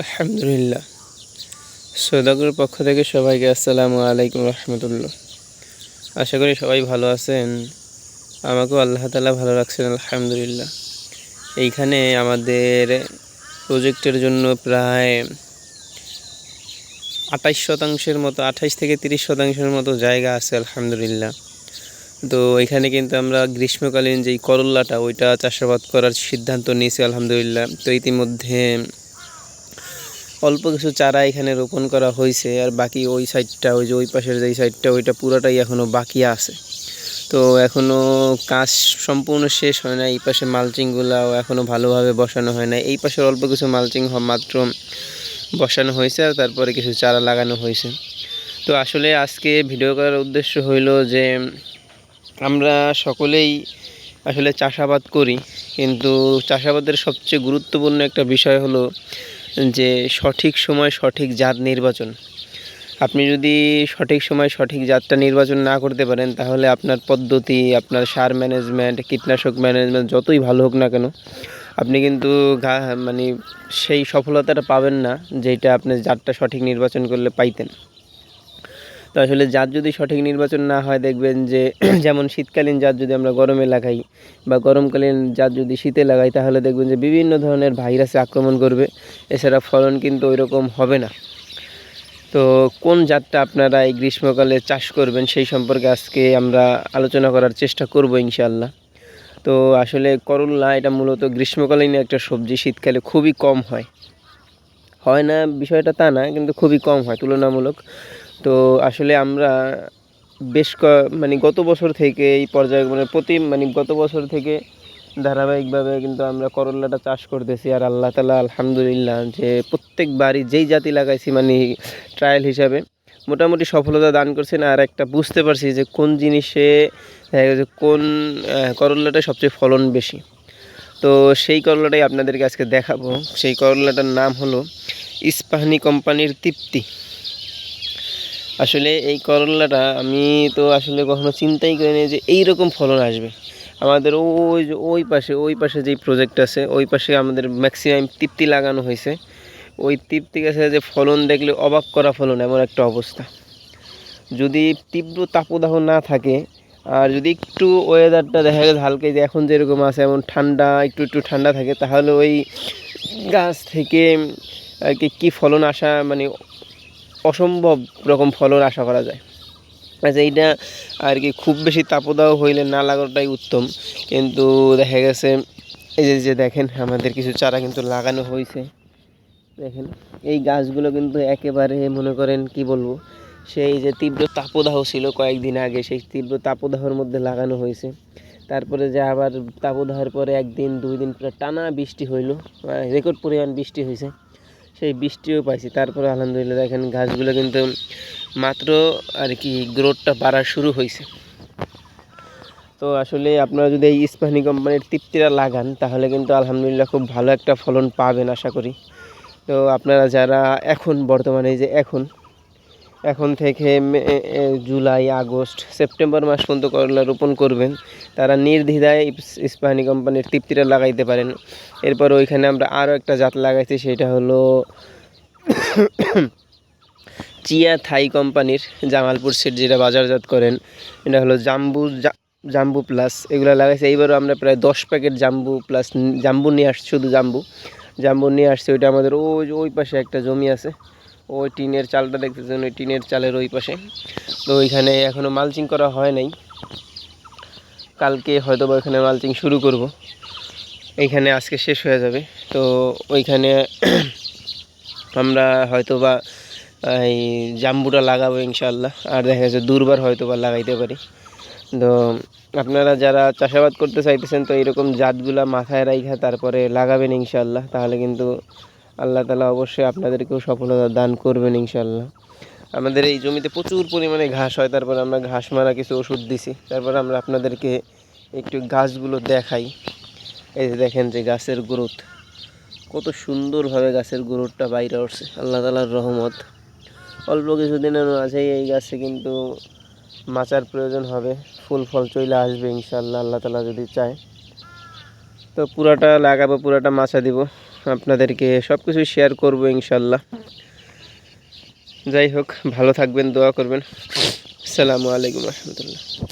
আলহামদুলিল্লাহ। সৌদাগরের পক্ষ থেকে সবাইকে আসসালামু আলাইকুম রহমতুল্লাহ। আশা করি সবাই ভালো আছেন। আমাকেও আল্লাহ তালা ভালো রাখছেন, আলহামদুলিল্লাহ। এইখানে আমাদের প্রজেক্টের জন্য প্রায় আঠাইশ শতাংশের মতো, আঠাইশ থেকে তিরিশ শতাংশের মতো জায়গা আছে, আলহামদুলিল্লাহ। তো এখানে কিন্তু আমরা গ্রীষ্মকালীন যেই করল্লাটা, ওইটা চাষাবাদ করার সিদ্ধান্ত নিয়েছি, আলহামদুলিল্লাহ। তো ইতিমধ্যে অল্প কিছু চারা এখানে রোপণ করা হয়েছে আর বাকি ওই সাইডটা, ওই যে ওই পাশের যেই সাইডটা, ওইটা পুরোটাই এখনও বাকি আছে। তো এখনও কাজ সম্পূর্ণ শেষ হয় না এই পাশে মালচিংগুলাও এখনও ভালোভাবে বসানো হয় না এই পাশের অল্প কিছু মালচিং মাত্র বসানো হয়েছে আর তারপরে কিছু চারা লাগানো হয়েছে। তো আসলে আজকে ভিডিও করার উদ্দেশ্য হইল যে, আমরা সকলেই আসলে চাষাবাদ করি, কিন্তু চাষাবাদের সবচেয়ে গুরুত্বপূর্ণ একটা বিষয় হলো যে সঠিক সময় সঠিক জাত নির্বাচন। আপনি যদি সঠিক সময় সঠিক জাতটা নির্বাচন না করতে পারেন, তাহলে আপনার পদ্ধতি, আপনার সার ম্যানেজমেন্ট, কীটনাশক ম্যানেজমেন্ট যতই ভালো হোক না কেন, আপনি কিন্তু মানে সেই সফলতাটা পাবেন না, যেটা আপনি জাতটা সঠিক নির্বাচন করলে পাইতেন। তো আসলে জাত যদি সঠিক নির্বাচন না হয়, দেখবেন যে যেমন শীতকালীন জাত যদি আমরা গরমে লাগাই বা গরমকালীন জাত যদি শীতে লাগাই, তাহলে দেখবেন যে বিভিন্ন ধরনের ভাইরাসে আক্রমণ করবে। এছাড়া ফলন কিন্তু ওই রকম হবে না। তো কোন জাতটা আপনারা এই গ্রীষ্মকালে চাষ করবেন, সেই সম্পর্কে আজকে আমরা আলোচনা করার চেষ্টা করব ইনশাল্লাহ তো আসলে করল্লা এটা মূলত গ্রীষ্মকালীন একটা সবজি, শীতকালে খুবই কম হয়। হয় না, বিষয়টা তা না, কিন্তু খুবই কম হয়, তুলনামূলক। তো আসলে আমরা বেশ ক মানে গত বছর থেকে এই পর্যায়ে মানে প্রতি মানে গত বছর থেকে ধারাবাহিকভাবে কিন্তু আমরা করল্লাটা চাষ করতেছি। আর আল্লাহ তালা আলহামদুলিল্লাহ যে প্রত্যেক বাড়ি যেই জাতি লাগাইছি মানে ট্রায়াল হিসাবে মোটামুটি সফলতা দান করছেন। আর একটা বুঝতে পারছি যে কোন জিনিসে কোন করল্লাটা সবচেয়ে ফলন বেশি। তো সেই করলাটাই আপনাদেরকে আজকে দেখাবো। সেই করলাটার নাম হলো ইস্পাহানি কোম্পানির তৃপ্তি। আসলে এই করলাটা আমি তো আসলে কখনো চিন্তাই করিনি যে এই রকম ফলন আসবে। আমাদের ওই যে ওই পাশে ওই পাশে যেই প্রজেক্ট আছে, ওই পাশে আমাদের ম্যাক্সিমাম তৃপ্তি লাগানো হয়েছে। ওই তৃপ্তি গাছে যে ফলন দেখলে অবাক করা ফলন, এমন একটা অবস্থা। যদি তীব্র তাপদাহ না থাকে, আর যদি একটু ওয়েদারটা দেখা গেছে হালকা যে এখন যেরকম আছে, এমন ঠান্ডা, একটু একটু ঠান্ডা থাকে, তাহলে ওই গাছ থেকে আর কী ফলন আসা মানে অসম্ভব রকম ফলন আশা করা যায়। আচ্ছা এইটা আর কি খুব বেশি তাপদাহ হইলে না লাগানোটাই উত্তম। কিন্তু দেখা গেছে, এই যে যে দেখেন, আমাদের কিছু চারা কিন্তু লাগানো হয়েছে দেখেন, এই গাছগুলো কিন্তু একেবারে মনে করেন, কি বলব, সেই যে তীব্র তাপদাহ ছিল কয়েকদিন আগে, সেই তীব্র তাপদাহর মধ্যে লাগানো হয়েছে তারপরে যে আবার তাপদাহের পরে একদিন, দুই দিন পরে টানা বৃষ্টি হইল রেকর্ড পরিমাণ বৃষ্টি হয়েছে সেই বৃষ্টিও পাইছি। তারপরে আলহামদুলিল্লাহ দেখেন গাছগুলো কিন্তু মাত্র আর কি গ্রোথটা বাড়া শুরু হয়েছে তো আসলে আপনারা যদি এই ইস্পাহানি কোম্পানির তৃপ্তিটা লাগান, তাহলে কিন্তু আলহামদুলিল্লাহ খুব ভালো একটা ফলন পাবেন আশা করি। তো আপনারা যারা এখন, বর্তমানে যে এখন এখন থেকে জুলাই, আগস্ট, সেপ্টেম্বর মাস পর্যন্ত করলা রোপণ করবেন। তারা নির্দ্বিধায় ইস্পাহানি কোম্পানির তৃপ্তিটা লাগাইতে পারেন। এরপর ওইখানে আমরা আরও একটা জাত লাগাইছি, সেটা হলো চিয়া থাই কোম্পানির জামালপুর সেট যেটা বাজারজাত করেন। এটা হলো জাম্বু জাম্বু প্লাস। এগুলো লাগাইছে। এইবারও আমরা প্রায় দশ প্যাকেট জাম্বু প্লাস জাম্বু নিয়ে আসছি, শুধু জাম্বু। জাম্বু নিয়ে আসছি, ওইটা আমাদের ওই ওই পাশে একটা জমি আছে। ওই টিনের চালটা দেখতেছেন, ওই টিনের চালের ওই পাশে। তো ওইখানে এখনও মালচিং করা হয় নাই। কালকে হয়তো বা ওইখানে মালচিং শুরু করব। এইখানে আজকে শেষ হয়ে যাবে। তো ওইখানে আমরা হয়তো বা এই জাম্বুটা লাগাবো ইনশাল্লাহ আর দেখা যাচ্ছে দুর্বার হয়তো বা লাগাইতে পারি। তো আপনারা যারা চাষাবাদ করতে চাইতেছেন, তো এরকম জাতগুলা মাথায় রাইখা তারপরে লাগাবেন ইনশাল্লাহ তাহলে কিন্তু আল্লাহ তালা অবশ্যই আপনাদেরকেও সফলতা দান করবেন ইনশাল্লাহ আমাদের এই জমিতে প্রচুর পরিমাণে ঘাস হয়, তারপর আমরা ঘাস মারা কিছু ওষুধ দিছি, তারপর আমরা আপনাদেরকে একটু গাছগুলো দেখাই। এই যে দেখেন যে গাছের গ্রোথ, কত সুন্দরভাবে গাছের গ্রোথটা বাইরে উঠছে আল্লাহ তালার রহমত। অল্প কিছুদিনের মাঝেই এই গাছে কিন্তু মাচার প্রয়োজন হবে, ফুল ফল চলে আসবে ইনশাল্লাহ আল্লাহ তালা যদি চায়। তো পুরাটা লাগাবো, পুরাটা মাছা দিব। আপনাদেরকে সব কিছু শেয়ার করব ইনশাল্লাহ। যাই হোক, ভালো থাকবেন, দোয়া করবেন। আসসালামু আলাইকুম রহমতুল্লাহ।